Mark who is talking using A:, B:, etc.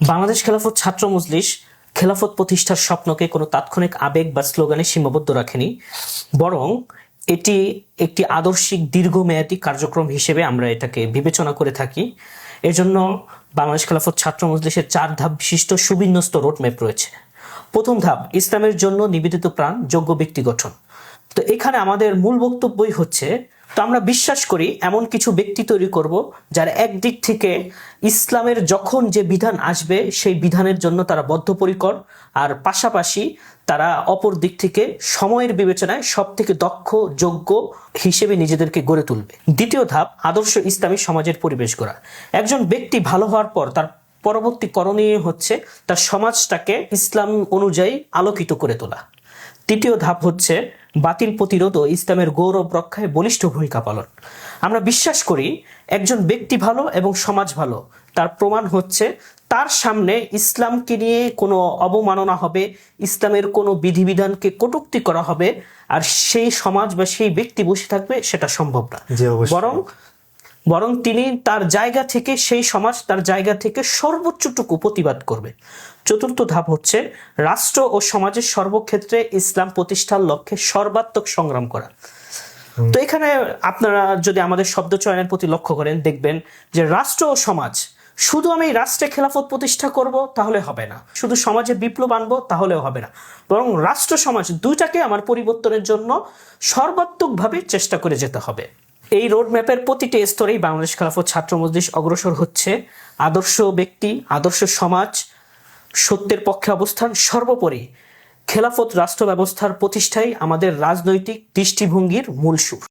A: বাংলাদেশ খেলাফত ছাত্র মজলিস খেলাফত প্রতিষ্ঠার স্বপ্নকে কোনো তাৎক্ষণিক আবেগ বা স্লোগানে সীমাবদ্ধ রাখেনি। বরং এটি একটি আদর্শিক দীর্ঘমেয়াদী কার্যক্রম হিসেবে আমরা এটাকে বিবেচনা করে থাকি। এজন্য বাংলাদেশ খেলাফত ছাত্র মজলিসের চার ধাপ বিশিষ্ট সুবিন্যস্ত রোডম্যাপ রয়েছে। প্রথম ধাপ, ইসলামের জন্য নিবেদিত প্রাণ, যোগ্য ব্যক্তি গঠন। তো এখানে আমাদের মূল বক্তব্যই হচ্ছে তো আমরা বিশ্বাস করি এমন কিছু ব্যক্তি তৈরি করব যারা একদিক থেকে ইসলামের যখন যে বিধান আসবে, সেই বিধানের জন্য তারা বদ্ধপরিকর। আর পাশাপাশি তারা অপর দিক থেকে সময়ের বিবেচনায় সব থেকে দক্ষ, যোগ্য হিসেবে নিজেদেরকে গড়ে তুলবে। দ্বিতীয় ধাপ, আদর্শ ইসলামী সমাজের পরিবেশ গড়া। একজন ব্যক্তি ভালো হওয়ার পর তার পরবর্তী করণীয় হচ্ছে তার সমাজটাকে ইসলাম অনুযায়ী আলোকিত করে তোলা। তৃতীয় ধাপ হচ্ছে বাতিল প্রতিরোধ ও ইসলামের গৌরব রক্ষায় বলিষ্ঠ ভূমিকা পালন। আমরা বিশ্বাস করি একজন ব্যক্তি ভালো এবং সমাজ ভালো তার প্রমাণ হচ্ছে তার সামনে ইসলামকে নিয়ে কোনো অবমাননা হবে ইসলামের কোনো বিধিবিধানকে কটুক্তি করা হবে আর সেই সমাজ বা সেই ব্যক্তি বসে থাকবে সেটা সম্ভব না। বরং বরং তিনি তার জায়গা থেকে সেই সমাজ তার জায়গা থেকে সর্বোচ্চটুকু প্রতিবাদ করবে। চতুর্থ ধাপ হচ্ছে রাষ্ট্র ও সমাজের সর্বক্ষেত্রে ইসলাম প্রতিষ্ঠার লক্ষ্যে সর্বাত্মক সংগ্রাম করা। তো এখানে আপনারা যদি আমাদের শব্দ চয়নের প্রতি লক্ষ্য করেন দেখবেন যে রাষ্ট্র ও সমাজ শুধু আমি রাষ্ট্রে খেলাফত প্রতিষ্ঠা করব তাহলে হবে না। শুধু সমাজে বিপ্লব আনব তাহলেও হবে না। বরং রাষ্ট্র সমাজ দুইটাকে আমার পরিবর্তনের জন্য সর্বাত্মকভাবে চেষ্টা করে যেতে হবে। এই রোড ম্যাপের প্রতিটি স্তরেই বাংলাদেশ খেলাফত ছাত্র মজলিস অগ্রসর হচ্ছে। আদর্শ ব্যক্তি, আদর্শ সমাজ, সত্যের পক্ষে অবস্থান, সর্বোপরি খেলাফত রাষ্ট্র ব্যবস্থার প্রতিষ্ঠাই আমাদের রাজনৈতিক দৃষ্টিভঙ্গির মূল সুর।